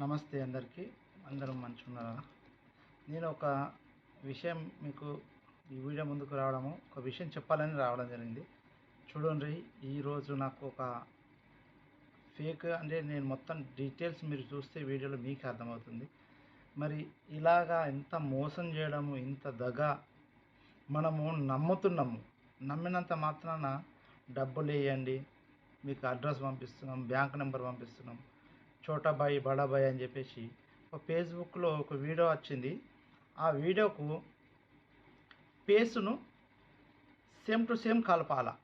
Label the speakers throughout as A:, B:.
A: నమస్తే అందరికీ. అందరం మంచున్నారా? ఉన్నారా నేను ఒక విషయం మీకు ఈ వీడియో ముందుకు రావడము ఒక విషయం చెప్పాలని రావడం జరిగింది. చూడండి ఈరోజు నాకు ఒక ఫేక్ అంటే నేను మొత్తం డీటెయిల్స్ మీరు చూస్తే వీడియోలో మీకు అర్థమవుతుంది. మరి ఇలాగా ఎంత మోసం చేయడము ఇంత దగ మనము నమ్ముతున్నాము నమ్మినంత మాత్రాన డబ్బులు వేయండి మీకు అడ్రస్ పంపిస్తున్నాం బ్యాంక్ నెంబర్ పంపిస్తున్నాం. చోటాబాయి బడాబాయి అని చెప్పేసి ఒక ఫేస్బుక్లో ఒక వీడియో వచ్చింది. ఆ వీడియోకు పేస్ను సేమ్ టు సేమ్ కలపాల.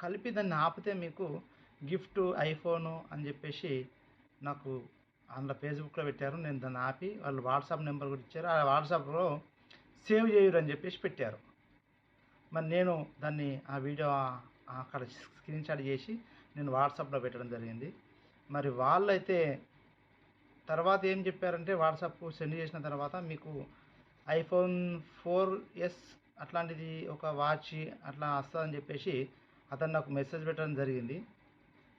A: కలిపి దాన్ని ఆపితే మీకు గిఫ్ట్ ఐఫోను అని చెప్పేసి నాకు అందులో ఫేస్బుక్లో పెట్టారు. నేను దాన్ని ఆపి వాళ్ళు వాట్సాప్ నెంబర్ కూడా ఇచ్చారు. ఆ వాట్సాప్లో సేవ్ చేయరు అని చెప్పేసి పెట్టారు. మరి నేను దాన్ని ఆ వీడియో అక్కడ స్క్రీన్ షాట్ చేసి నేను వాట్సాప్లో పెట్టడం జరిగింది. మరి వాళ్ళైతే తర్వాత ఏం చెప్పారంటే వాట్సాప్ సెండ్ చేసిన తర్వాత మీకు ఐఫోన్ ఫోర్ ఎస్ అట్లాంటిది ఒక వాచ్ అట్లా వస్తుందని చెప్పేసి అతను నాకు మెసేజ్ పెట్టడం జరిగింది.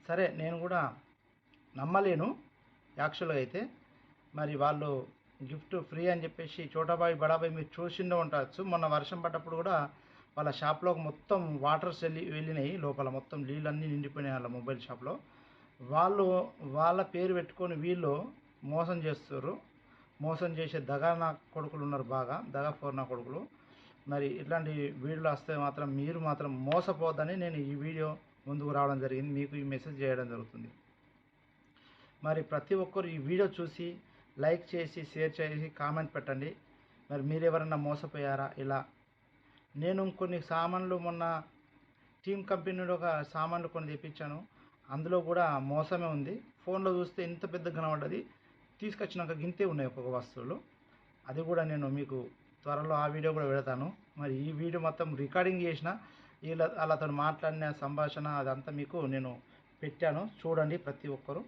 A: సరే నేను కూడా నమ్మలేను యాక్చువల్గా అయితే. మరి వాళ్ళు గిఫ్ట్ ఫ్రీ అని చెప్పేసి చోటాబాయి బడాబాయి మీరు చూసిండే ఉండవచ్చు మొన్న వర్షం పడ్డప్పుడు కూడా వాళ్ళ షాప్లో మొత్తం వాటర్స్ వెళ్ళి వెళ్ళినాయి. లోపల మొత్తం నీళ్ళన్నీ నిండిపోయినాయి వాళ్ళ మొబైల్ షాప్లో. వాళ్ళు వాళ్ళ పేరు పెట్టుకొని వీళ్ళు మోసం చేస్తారు. మోసం చేసే దగా నా కొడుకులు ఉన్నారు బాగా దగా ఫోర్ నా కొడుకులు. మరి ఇట్లాంటి వీడియోలు వస్తే మాత్రం మీరు మాత్రం మోసపోద్దని నేను ఈ వీడియో ముందుకు రావడం జరిగింది. మీకు ఈ మెసేజ్ చేయడం జరుగుతుంది. మరి ప్రతి ఒక్కరు ఈ వీడియో చూసి లైక్ చేసి షేర్ చేసి కామెంట్ పెట్టండి. మరి మీరు ఎవరైనా మోసపోయారా? ఇలా. నేను కొన్ని సామాన్లు మొన్న టీమ్ కంపెనీలో ఒక సామాన్లు కొన్ని తెప్పించాను. అందులో కూడా మోసమే ఉంది. ఫోన్లో చూస్తే ఇంత పెద్ద కనబడ్డది తీసుకొచ్చినాక గింతే ఉన్నాయి ఒక్కొక్క వస్తువులు. అది కూడా నేను మీకు త్వరలో ఆ వీడియో కూడా పెడతాను. మరి ఈ వీడియో మొత్తం రికార్డింగ్ చేసిన వీళ్ళ వాళ్ళతో మాట్లాడిన సంభాషణ అదంతా మీకు నేను పెట్టాను. చూడండి ప్రతి ఒక్కరు.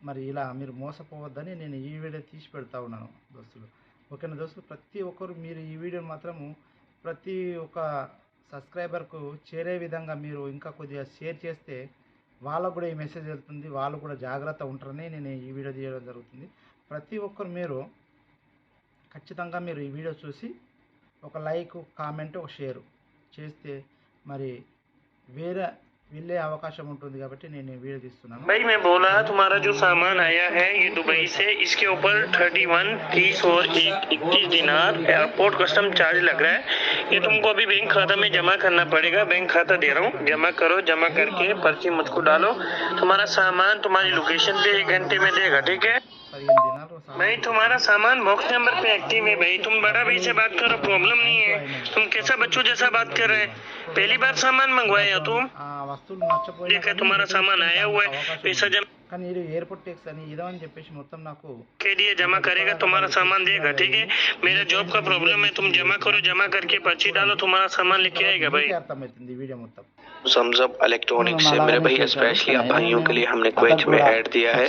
A: మరి ఇలా మీరు మోసపోవద్దని నేను ఈ వీడియో తీసి పెడతా ఉన్నాను దోస్తులు. ఓకేనా దోస్తులు? ప్రతి ఒక్కరు మీరు ఈ వీడియో మాత్రము ప్రతి ఒక్క సబ్స్క్రైబర్కు చేరే విధంగా మీరు ఇంకా కొద్దిగా షేర్ చేస్తే వాళ్ళకు కూడా ఈ మెసేజ్ వెళ్తుంది వాళ్ళు కూడా జాగ్రత్త ఉంటారని నేను ఈ వీడియో తీయడం జరుగుతుంది. ప్రతి ఒక్కరు మీరు ఖచ్చితంగా మీరు ఈ వీడియో చూసి ఒక లైక్ కామెంట్ ఒక షేర్ చేస్తే మరి వేరే వెళ్ళే అవకాశం ఉంటుంది కాబట్టి నేను ఈ వీడియో తీస్తున్నాను
B: भाई मैं बोला तुम्हारा जो सामान आया है ये दुबई से इसके ऊपर थर्टी वन तीस और इक्कीस दिनार एयरपोर्ट कस्टम चार्ज लग रहा है ये तुमको अभी बैंक खाता में जमा करना पड़ेगा बैंक खाता दे रहा हूँ जमा करो जमा करके पर्ची मुझको डालो तुम्हारा सामान तुम्हारी लोकेशन पे एक घंटे में देगा ठीक है
A: పదిహేను దినాలు
B: भाई तुम्हारा सामान बॉक्स नंबर पे एक्टिव है भाई तुम बड़ा भाई से बात करो प्रॉब्लम नहीं है तुम कैसा बच्चों जैसा बात कर रहे हैं पहली बार सामान मंगवाए हो तुम
A: ఆ వస్తువులు నచ్చపోయినా
B: देखा
A: కానీ
B: तुम्हारा सामान आया हुआ है
A: అవకాశం
B: पैसा
A: ఉంది.
B: जमा
A: కానీ ఇది ఎయిర్పోర్ట్ ట్యాక్స్ అని ఇదో అని చెప్పేసి మొత్తం నాకు
B: के लिए जमा करेगा तुम्हारा सामान देगा ठीक है मेरा जॉब का प्रॉब्लम है तुम जमा करो जमा करके पर्ची डालो तुम्हारा सामान लेके आएगा भाई
A: మీకే అర్థమవుతుంది ఈ వీడియో మొత్తం
C: जमजम इलेक्ट्रॉनिक से। मेरे भाई स्पेशली आप भाइयों के लिए हमने क्वेच में ऐड दिया है।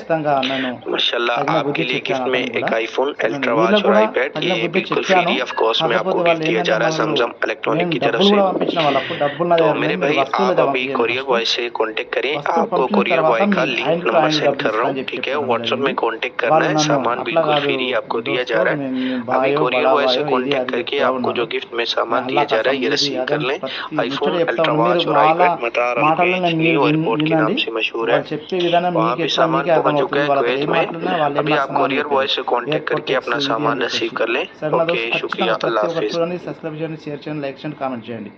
C: माशाल्लाह आपके लिए गिफ्ट में एक आईफोन अल्ट्रा वॉच और आईपैड ये बिल्कुल फ्री ऑफ़ कॉस्ट में आपको गिफ्ट दिया जा रहा है जमजम इलेक्ट्रॉनिक की तरफ़ से। तो मेरे भाई आप अभी कोरियर बॉय से कॉन्टेक्ट करें। आपको कोरियर बॉय का लिंक नंबर सेंड कर रहा हूँ ठीक है? व्हाट्सएप में कॉन्टेक्ट करना है। सामान बिल्कुल फ्री आपको दिया जा रहा है। अभी कोरियर बॉय से
A: कॉन्टेक्ट
C: करके आपको जो गिफ्ट में सामान दिया जा रहा है ये रिसीव कर लें आईफोन अल्ट्रा वॉच और आई చాలా
A: మాటలను మీరు వినండి చెప్పే విధానం మీకు ఎట్లా మీకే అర్థమవుతుంది వాళ్ళతో ఏం మాట్లాడినా వాళ్ళు ఏం
C: మాట్లాడినా
A: సరే నా దోస్త్ ఖచ్చితంగా ప్రతి ఒక్కరు చూడండి సబ్స్క్రైబ్ చేయండి షేర్ చేయండి లైక్ చేయండి కామెంట్ చేయండి